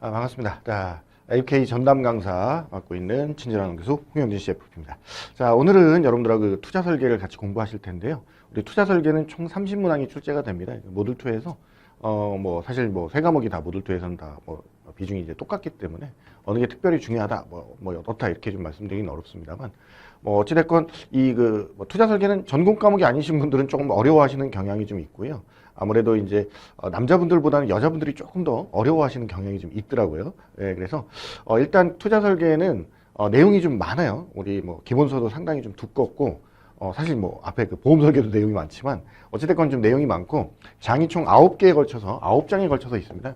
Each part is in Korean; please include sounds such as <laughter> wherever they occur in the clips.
아, 반갑습니다. 자, AFK 전담 강사 맡고 있는 친절한 교수 홍영진 CFP입니다. 자, 오늘은 여러분들하고 그 투자 설계를 같이 공부하실 텐데요. 우리 투자 설계는 총 30문항이 출제가 됩니다. 모듈 2에서 어, 뭐, 사실 뭐, 세 과목이 다 모듈 2에서는 다 뭐, 비중이 이제 똑같기 때문에 어느 게 특별히 중요하다, 뭐, 뭐, 어떻다 이렇게 좀 말씀드리긴 어렵습니다만 뭐, 어찌됐건 이 그, 뭐 투자 설계는 전공 과목이 아니신 분들은 조금 어려워하시는 경향이 좀 있고요. 아무래도 이제 어, 남자분들보다는 여자분들이 조금 더 어려워하시는 경향이 좀 있더라고요. 예, 그래서 어, 일단 투자 설계는 어, 내용이 좀 많아요. 우리 뭐 기본서도 상당히 좀 두껍고 어, 사실 뭐 앞에 그 보험 설계도 내용이 많지만 어찌됐건 좀 내용이 많고 장이 총 9개에 걸쳐서 9장에 걸쳐서 있습니다.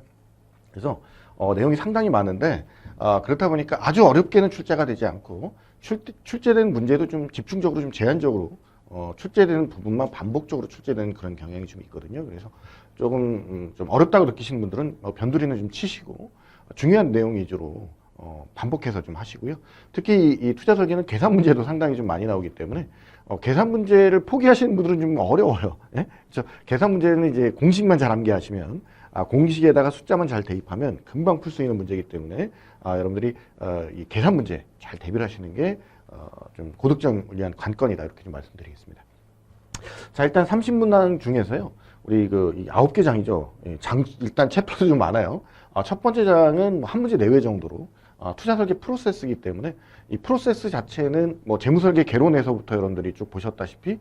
그래서 어, 내용이 상당히 많은데 아, 그렇다 보니까 아주 어렵게는 출제가 되지 않고 출, 출제된 문제도 좀 집중적으로 좀 제한적으로 어, 출제되는 부분만 반복적으로 출제되는 그런 경향이 좀 있거든요. 그래서 조금 음, 좀 어렵다고 느끼시는 분들은 어, 변두리는 좀 치시고 중요한 내용 위주로 어, 반복해서 좀 하시고요. 특히 이, 이 투자 설계는 계산 문제도 상당히 좀 많이 나오기 때문에 어, 계산 문제를 포기하시는 분들은 좀 어려워요. 예? 그래서 계산 문제는 이제 공식만 잘 암기하시면 아, 공식에다가 숫자만 잘 대입하면 금방 풀 수 있는 문제이기 때문에 아, 여러분들이 어, 이 계산 문제 잘 대비를 하시는 게 어, 좀 고득점을 위한 관건이다 이렇게 좀 말씀드리겠습니다. 자 일단 30문항 중에서요 우리 그이 아홉 개 장이죠. 예, 장 일단 챕터도 좀 많아요. 아, 첫 번째 장은 뭐한 문제 내외 정도로 아, 투자 설계 프로세스이기 때문에 이 프로세스 자체는 뭐 재무 설계 개론에서부터 여러분들이 쭉 보셨다시피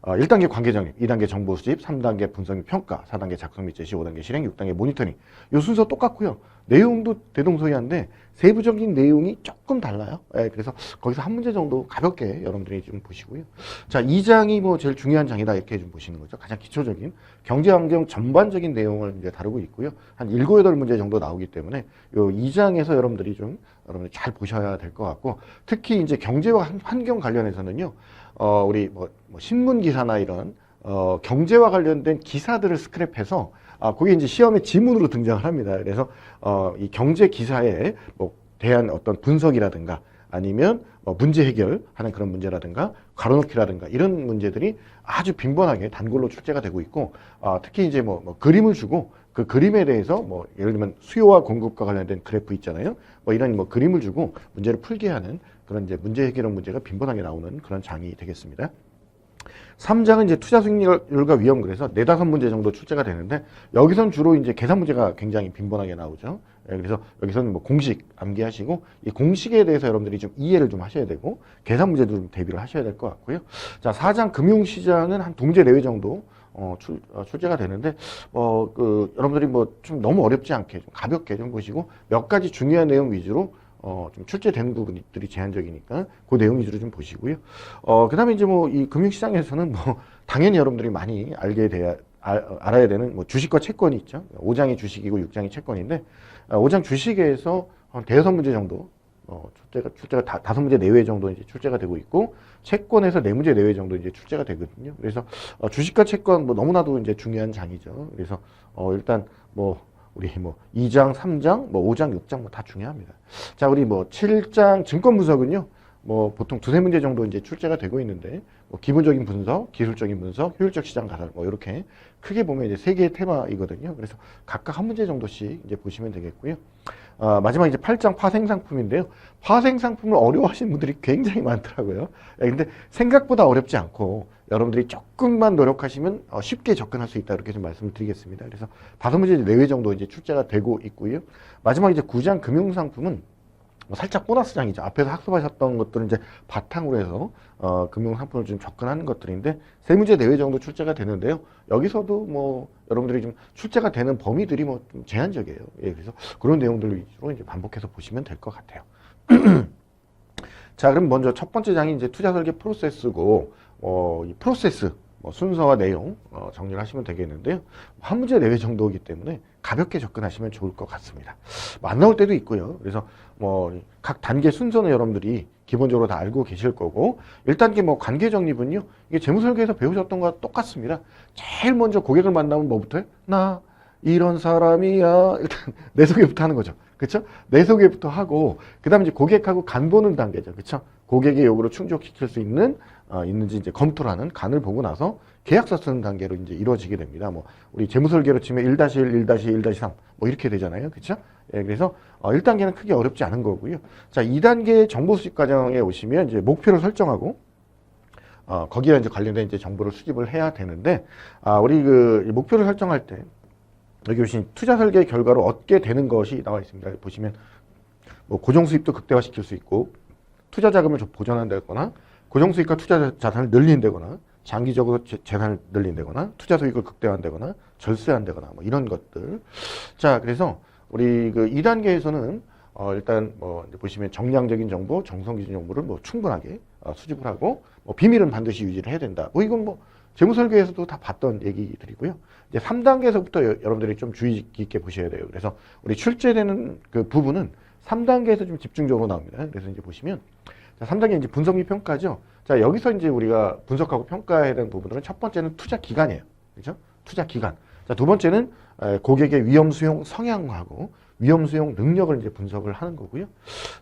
어, 1단계 관계 정립, 2단계 정보 수집, 3단계 분석 및 평가, 4단계 작성 및 제시, 5단계 실행, 6단계 모니터링. 요 순서 똑같고요. 내용도 대동소이한데 세부적인 내용이 조금 달라요. 예, 그래서 거기서 한 문제 정도 가볍게 여러분들이 좀 보시고요. 자, 2장이 뭐 제일 중요한 장이다 이렇게 좀 보시는 거죠. 가장 기초적인 경제 환경 전반적인 내용을 이제 다루고 있고요. 한 7, 8문제 정도 나오기 때문에 요 2장에서 여러분들이 좀 여러분들 잘 보셔야 될 것 같고 특히 이제 경제와 환- 환경 관련해서는요. 어, 우리 뭐, 뭐 신문 기사나 이런 어, 경제와 관련된 기사들을 스크랩해서 아, 그게 이제 시험의 지문으로 등장을 합니다. 그래서 어, 이 경제 기사에 뭐 대한 어떤 분석이라든가 아니면 뭐 문제 해결하는 그런 문제라든가 가로놓기라든가 이런 문제들이 아주 빈번하게 단골로 출제가 되고 있고 아, 특히 이제 뭐, 뭐 그림을 주고 그 그림에 대해서 뭐 예를 들면 수요와 공급과 관련된 그래프 있잖아요. 뭐 이런 뭐 그림을 주고 문제를 풀게 하는 그런 이제 문제 해결형 문제가 빈번하게 나오는 그런 장이 되겠습니다. 3장은 이제 투자 수익률과 위험 그래서 네다섯 문제 정도 출제가 되는데 여기선 주로 이제 계산 문제가 굉장히 빈번하게 나오죠. 예, 그래서 여기서는 뭐 공식 암기하시고 이 공식에 대해서 여러분들이 좀 이해를 좀 하셔야 되고 계산 문제도 좀 대비를 하셔야 될 것 같고요. 자, 4장 금융 시장은 한 두 문제 내외 정도 어, 출, 어, 출제가 되는데 어, 그 여러분들이 뭐 좀 너무 어렵지 않게 좀 가볍게 좀 보시고 몇 가지 중요한 내용 위주로 어, 좀 출제되는 부분들이 제한적이니까 그 내용 위주로 좀 보시고요. 어, 그 다음에 이제 뭐 이 금융시장에서는 뭐 당연히 여러분들이 많이 알게 돼야, 알, 알아야 되는 뭐 주식과 채권이 있죠. 5장이 주식이고 6장이 채권인데, 어, 5장 주식에서 한 대여섯 문제 정도, 어, 출제가, 출제가 다, 다섯 문제 내외 정도 이제 출제가 되고 있고, 채권에서 네 문제 내외 정도 이제 출제가 되거든요. 그래서 어, 주식과 채권 뭐 너무나도 이제 중요한 장이죠. 그래서 어, 일단 뭐 우리 뭐 2장, 3장, 뭐 5장, 6장 뭐 다 중요합니다. 자, 우리 뭐 7장 증권 분석은요. 뭐 보통 두세 문제 정도 이제 출제가 되고 있는데 뭐 기본적인 분석, 기술적인 분석, 효율적 시장 가설 뭐 이렇게 크게 보면 이제 세 개의 테마이거든요. 그래서 각각 한 문제 정도씩 이제 보시면 되겠고요. 아, 마지막 이제 8장 파생 상품인데요. 파생 상품을 어려워하시는 분들이 굉장히 많더라고요. 예, 근데 생각보다 어렵지 않고 여러분들이 조금만 노력하시면 어, 쉽게 접근할 수 있다 이렇게 좀 말씀을 드리겠습니다. 그래서 다섯 문제 내외 정도 이제 출제가 되고 있고요. 마지막 이제 9장 금융 상품은 뭐 살짝 보너스장이죠. 앞에서 학습하셨던 것들은 이제 바탕으로 해서 어, 금융 상품을 좀 접근하는 것들인데 세 문제 내외 정도 출제가 되는데요. 여기서도 뭐 여러분들이 좀 출제가 되는 범위들이 뭐 좀 제한적이에요. 예, 그래서 그런 내용들 위주로 이제 반복해서 보시면 될 것 같아요. <clears throat> 자, 그럼 먼저 첫 번째 장이 이제 투자 설계 프로세스고 어, 이 프로세스 뭐 순서와 내용 어, 정리를 하시면 되겠는데요. 한 문제 내외 정도이기 때문에 가볍게 접근하시면 좋을 것 같습니다. 뭐안 나올 때도 있고요. 그래서 뭐 각 단계 순서는 여러분들이 기본적으로 다 알고 계실 거고 1단계 뭐 관계 정립은요. 이게 재무설계에서 배우셨던 거와 똑같습니다. 제일 먼저 고객을 만나면 뭐부터 해? 나 이런 사람이야. 일단 <laughs> 내 소개부터 하는 거죠. 그렇죠? 내 소개부터 하고 그다음에 이제 고객하고 간 보는 단계죠. 그렇죠? 고객의 요구를 충족시킬 수 있는 어, 있는지 이제 검토를 하는 간을 보고 나서 계약서 쓰는 단계로 이제 이루어지게 됩니다. 뭐 우리 재무 설계로 치면 1-1, 1-1, 1-3뭐 이렇게 되잖아요. 그렇죠? 예, 그래서 어, 1단계는 크게 어렵지 않은 거고요. 자, 2단계 정보 수집 과정에 오시면 이제 목표를 설정하고 어, 거기에 이제 관련된 이제 정보를 수집을 해야 되는데 아, 우리 그이 목표를 설정할 때 여기 보시면 투자 설계 결과로 얻게 되는 것이 나와 있습니다. 보시면 뭐 고정 수입도 극대화시킬 수 있고 투자 자금을 좀 보존한다거나 고정 수익과 투자 자산을 늘린다거나 장기적으로 재- 재산을 늘린다거나 투자 수익을 극대화한다거나 절세한다거나 뭐 이런 것들. 자, 그래서 우리 그 2단계에서는 어 일단 뭐 보시면 정량적인 정보, 정성 기준 정보를 뭐 충분하게 어 수집을 하고 뭐 비밀은 반드시 유지를 해야 된다. 뭐 이건 뭐 재무 설계에서도 다 봤던 얘기들이고요. 이제 3단계에서부터 여, 여러분들이 좀 주의 깊게 보셔야 돼요. 그래서 우리 출제되는 그 부분은 3단계에서 좀 집중적으로 나옵니다. 그래서 이제 보시면 자, 3단계 이제 분석 및 평가죠. 자, 여기서 이제 우리가 분석하고 평가해야 되는 부분들은 첫 번째는 투자 기간이에요. 그죠? 투자 기간. 자, 두 번째는 에, 고객의 위험 수용 성향하고 위험 수용 능력을 이제 분석을 하는 거고요.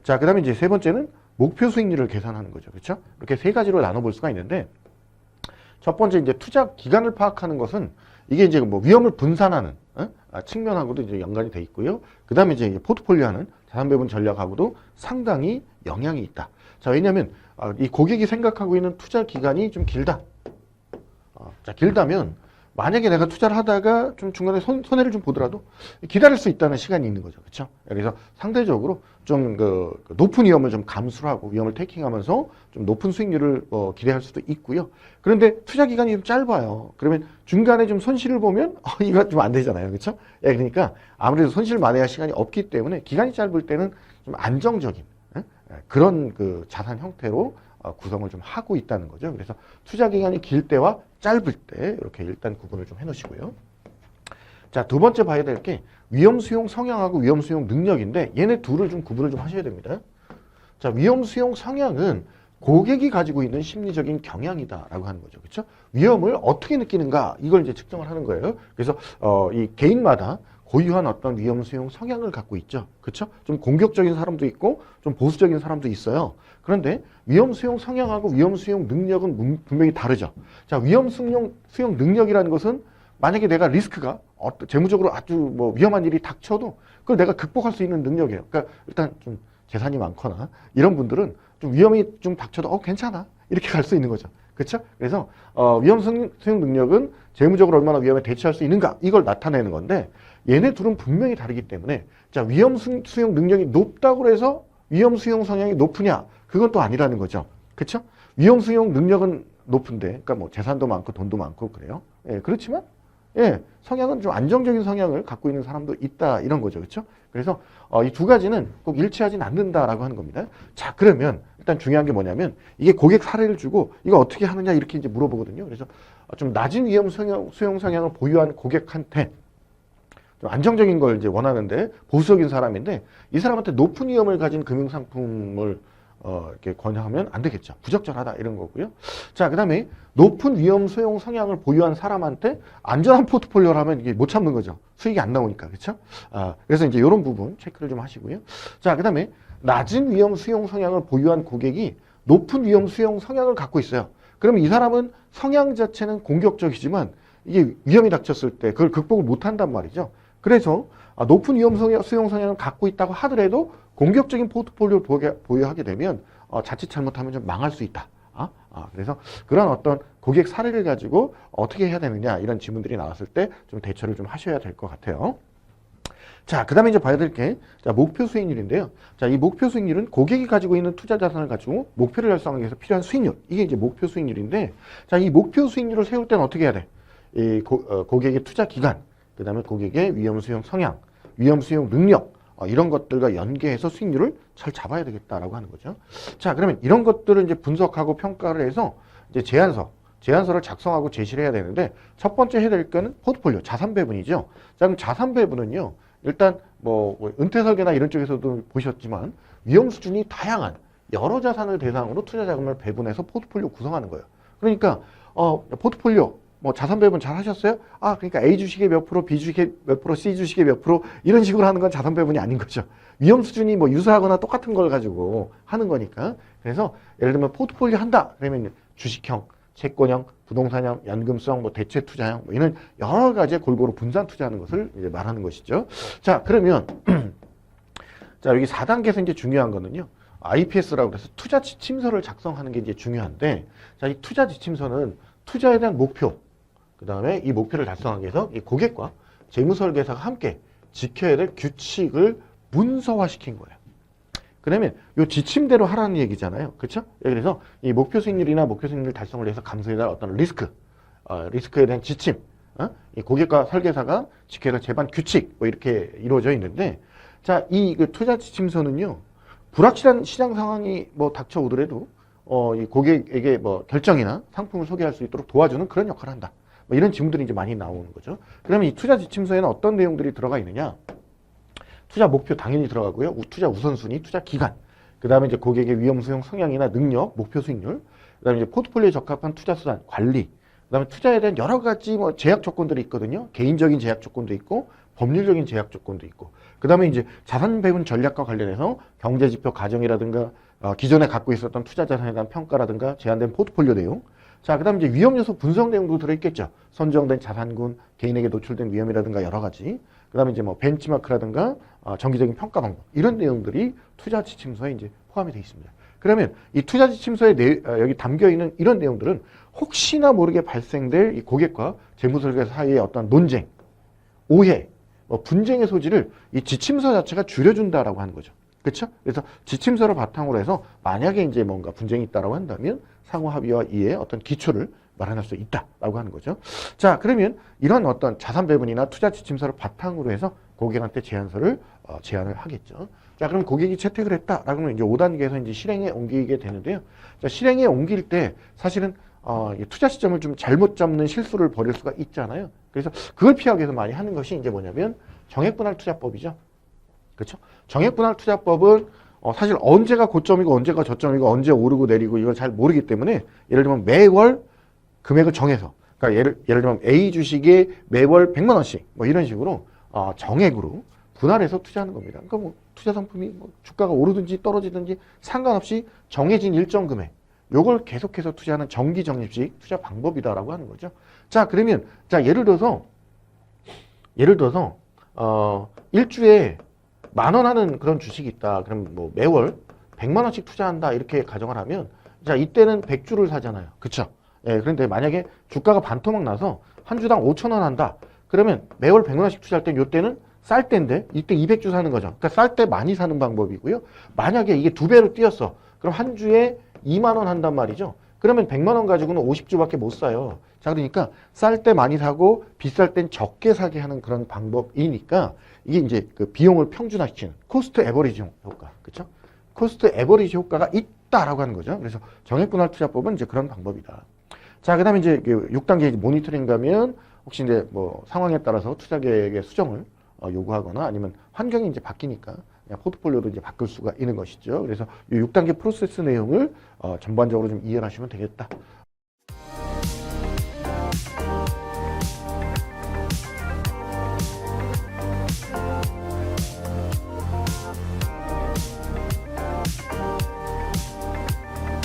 자, 그다음에 이제 세 번째는 목표 수익률을 계산하는 거죠. 그렇죠? 이렇게 세 가지로 나눠 볼 수가 있는데 첫 번째 이제 투자 기간을 파악하는 것은 이게 이제 뭐 위험을 분산하는 측면하고도 이제 연관이 돼 있고요. 그 다음에 이제 포트폴리오하는 자산 배분 전략하고도 상당히 영향이 있다. 자, 왜냐하면 아, 이 고객이 생각하고 있는 투자 기간이 좀 길다. 어, 자, 길다면 만약에 내가 투자를 하다가 좀 중간에 손, 손해를 좀 보더라도 기다릴 수 있다는 시간이 있는 거죠. 그렇죠? 그래서 상대적으로 좀 그 높은 위험을 좀 감수를 하고 위험을 테이킹하면서 좀 높은 수익률을 어, 기대할 수도 있고요. 그런데 투자 기간이 좀 짧아요. 그러면 중간에 좀 손실을 보면 어, <laughs> 이거 좀 안 되잖아요. 그렇죠? 예, 그러니까 아무래도 손실 만회할 시간이 없기 때문에 기간이 짧을 때는 좀 안정적인 예? 예, 그런 그 자산 형태로 어, 구성을 좀 하고 있다는 거죠. 그래서 투자 기간이 길 때와 짧을 때 이렇게 일단 구분을 좀 해놓으시고요. 자, 두 번째 봐야 될 게 위험 수용 성향하고 위험 수용 능력인데 얘네 둘을 좀 구분을 좀 하셔야 됩니다. 자, 위험 수용 성향은 고객이 가지고 있는 심리적인 경향이다라고 하는 거죠. 그렇죠? 위험을 어떻게 느끼는가 이걸 이제 측정을 하는 거예요. 그래서 어, 이 개인마다 고유한 어떤 위험 수용 성향을 갖고 있죠. 그렇죠? 좀 공격적인 사람도 있고 좀 보수적인 사람도 있어요. 그런데 위험 수용 성향하고 위험 수용 능력은 문- 분명히 다르죠. 자, 위험 수용 수용 능력이라는 것은 만약에 내가 리스크가 어떤 재무적으로 아주 뭐 위험한 일이 닥쳐도 그걸 내가 극복할 수 있는 능력이에요. 그러니까 일단 좀 재산이 많거나 이런 분들은 좀 위험이 좀 닥쳐도 어 괜찮아 이렇게 갈 수 있는 거죠. 그렇죠? 그래서 어, 위험 수용 능력은 재무적으로 얼마나 위험에 대처할 수 있는가 이걸 나타내는 건데 얘네 둘은 분명히 다르기 때문에 자 위험 수- 수용 능력이 높다고 해서 위험 수용 성향이 높으냐 그건 또 아니라는 거죠. 그렇죠? 위험 수용 능력은 높은데 그러니까 뭐 재산도 많고 돈도 많고 그래요. 예, 그렇지만 예, 성향은 좀 안정적인 성향을 갖고 있는 사람도 있다 이런 거죠. 그렇죠? 그래서 어, 이 두 가지는 꼭 일치하진 않는다라고 하는 겁니다. 자, 그러면 일단 중요한 게 뭐냐면 이게 고객 사례를 주고 이거 어떻게 하느냐 이렇게 이제 물어보거든요. 그래서 어, 좀 낮은 위험 수용, 수용 성향을 보유한 고객한테 좀 안정적인 걸 이제 원하는데 보수적인 사람인데 이 사람한테 높은 위험을 가진 금융 상품을 어, 이렇게 권하면 안 되겠죠. 부적절하다 이런 거고요. 자, 그다음에 높은 위험 수용 성향을 보유한 사람한테 안전한 포트폴리오를 하면 이게 못 참는 거죠. 수익이 안 나오니까 그렇죠? 아, 그래서 이제 이런 부분 체크를 좀 하시고요. 자, 그다음에 낮은 위험 수용 성향을 보유한 고객이 높은 위험 수용 성향을 갖고 있어요. 그러면 이 사람은 성향 자체는 공격적이지만 이게 위험이 닥쳤을 때 그걸 극복을 못 한단 말이죠. 그래서 아, 높은 위험 수용 성향을 갖고 있다고 하더라도 공격적인 포트폴리오를 보유하게 되면 어, 자칫 잘못하면 좀 망할 수 있다. 아, 아, 그래서 그런 어떤 고객 사례를 가지고 어떻게 해야 되느냐 이런 질문들이 나왔을 때 좀 대처를 좀 하셔야 될 것 같아요. 자, 그 다음에 이제 봐야 될 게, 자, 목표 수익률인데요. 자, 이 목표 수익률은 고객이 가지고 있는 투자 자산을 가지고 목표를 달성하기 위해서 필요한 수익률. 이게 이제 목표 수익률인데, 자, 이 목표 수익률을 세울 때는 어떻게 해야 돼? 이 고, 어, 고객의 투자 기간, 그 다음에 고객의 위험 수용 성향, 위험 수용 능력, 어, 이런 것들과 연계해서 수익률을 잘 잡아야 되겠다라고 하는 거죠. 자, 그러면 이런 것들을 이제 분석하고 평가를 해서 이제 제안서, 제안서를 작성하고 제시를 해야 되는데 첫 번째 해야 될 거는 포트폴리오, 자산 배분이죠. 자, 그럼 자산 배분은요. 일단 뭐, 뭐 은퇴 설계나 이런 쪽에서도 보셨지만 위험 수준이 다양한 여러 자산을 대상으로 투자 자금을 배분해서 포트폴리오 구성하는 거예요. 그러니까 어, 포트폴리오 뭐 자산 배분 잘 하셨어요? 아, 그러니까 A 주식의 몇 프로, B 주식의 몇 프로, C 주식의 몇 프로 이런 식으로 하는 건 자산 배분이 아닌 거죠. 위험 수준이 뭐 유사하거나 똑같은 걸 가지고 하는 거니까. 그래서 예를 들면 포트폴리오 한다. 그러면 주식형, 채권형, 부동산형, 연금성, 뭐 대체 투자형 뭐 이런 여러 가지 골고루 분산 투자하는 것을 이제 말하는 것이죠. 자, 그러면 <clears throat> 자, 여기 4단계에서 이제 중요한 거는요. IPS라고 해서 투자 지침서를 작성하는 게 이제 중요한데 자, 이 투자 지침서는 투자에 대한 목표, 그 다음에 이 목표를 달성하기 위해서 이 고객과 재무 설계사가 함께 지켜야 될 규칙을 문서화시킨 거예요. 그러면 요 지침대로 하라는 얘기잖아요. 그렇죠? 그래서 이 목표 수익률이나 목표 수익률 달성을 위해서 감수해야 할 어떤 리스크, 어, 리스크에 대한 지침, 어? 이 고객과 설계사가 지켜야 할 제반 규칙 뭐 이렇게 이루어져 있는데 자, 이 그 투자 지침서는요. 불확실한 시장 상황이 뭐 닥쳐오더라도 어, 이 고객에게 뭐 결정이나 상품을 소개할 수 있도록 도와주는 그런 역할을 한다. 뭐 이런 지문들이 이제 많이 나오는 거죠. 그러면 이 투자 지침서에는 어떤 내용들이 들어가 있느냐? 투자 목표 당연히 들어가고요. 우- 투자 우선순위, 투자 기간, 그 다음에 이제 고객의 위험 수용 성향이나 능력, 목표 수익률, 그 다음에 이제 포트폴리오에 적합한 투자 수단, 관리, 그 다음에 투자에 대한 여러 가지 뭐 제약 조건들이 있거든요. 개인적인 제약 조건도 있고, 법률적인 제약 조건도 있고, 그 다음에 이제 자산 배분 전략과 관련해서 경제 지표 가정이라든가, 어, 기존에 갖고 있었던 투자 자산에 대한 평가라든가, 제한된 포트폴리오 내용, 자, 그 다음에 이제 위험 요소 분석 내용도 들어있겠죠. 선정된 자산군, 개인에게 노출된 위험이라든가 여러 가지. 그 다음에 이제 뭐 벤치마크라든가 어, 정기적인 평가 방법 이런 내용들이 투자 지침서에 이제 포함이 되어 있습니다. 그러면 이 투자 지침서에 내, 어, 여기 담겨 있는 이런 내용들은 혹시나 모르게 발생될 이 고객과 재무설계사 사이의 어떤 논쟁, 오해, 뭐 분쟁의 소지를 이 지침서 자체가 줄여준다라고 하는 거죠. 그렇죠? 그래서 지침서를 바탕으로 해서 만약에 이제 뭔가 분쟁이 있다라고 한다면 상호 합의와 이해 어떤 기초를 마련할 수 있다라고 하는 거죠. 자, 그러면 이런 어떤 자산 배분이나 투자 지침서를 바탕으로 해서 고객한테 제안서를 어, 제안을 하겠죠. 자, 그럼 고객이 채택을 했다라고 하면 이제 5단계에서 이제 실행에 옮기게 되는데요. 자, 실행에 옮길 때 사실은 어, 이 투자 시점을 좀 잘못 잡는 실수를 벌일 수가 있잖아요. 그래서 그걸 피하기 위해서 많이 하는 것이 이제 뭐냐면 정액분할 투자법이죠. 그렇죠? 정액분할 투자법은 어, 사실 언제가 고점이고 언제가 저점이고 언제 오르고 내리고 이걸 잘 모르기 때문에 예를 들면 매월 금액을 정해서 그러니까 예를, 예를 들면 A 주식에 매월 100만 원씩 뭐 이런 식으로 어, 정액으로 분할해서 투자하는 겁니다. 그러니까 뭐 투자 상품이 뭐 주가가 오르든지 떨어지든지 상관없이 정해진 일정 금액 요걸 계속해서 투자하는 정기 적립식 투자 방법이다라고 하는 거죠. 자, 그러면 자, 예를 들어서 예를 들어서 어, 일주에 만 원 하는 그런 주식이 있다. 그럼 뭐 매월 100만 원씩 투자한다. 이렇게 가정을 하면 자, 이때는 100주를 사잖아요. 그쵸? 예, 그런데 만약에 주가가 반토막 나서 한 주당 5천 원 한다. 그러면 매월 100만 원씩 투자할 때 이때는 쌀 때인데 이때 200주 사는 거죠. 그러니까 쌀 때 많이 사는 방법이고요. 만약에 이게 두 배로 뛰었어. 그럼 한 주에 2만 원 한단 말이죠. 그러면 100만 원 가지고는 50주밖에 못 사요. 자, 그러니까 쌀 때 많이 사고 비쌀 땐 적게 사게 하는 그런 방법이니까 이게 이제 그 비용을 평준화시키는 코스트 에버리지 효과. 그렇죠? 코스트 에버리지 효과가 있다라고 하는 거죠. 그래서 정액 분할 투자법은 이제 그런 방법이다. 자, 그다음에 이제 그 6단계 이제 모니터링 가면 혹시 이제 뭐 상황에 따라서 투자 계획의 수정을 어, 요구하거나 아니면 환경이 이제 바뀌니까 포트폴리오도 이제 바꿀 수가 있는 것이죠. 그래서 이 6단계 프로세스 내용을 어, 전반적으로 좀 이해를 하시면 되겠다.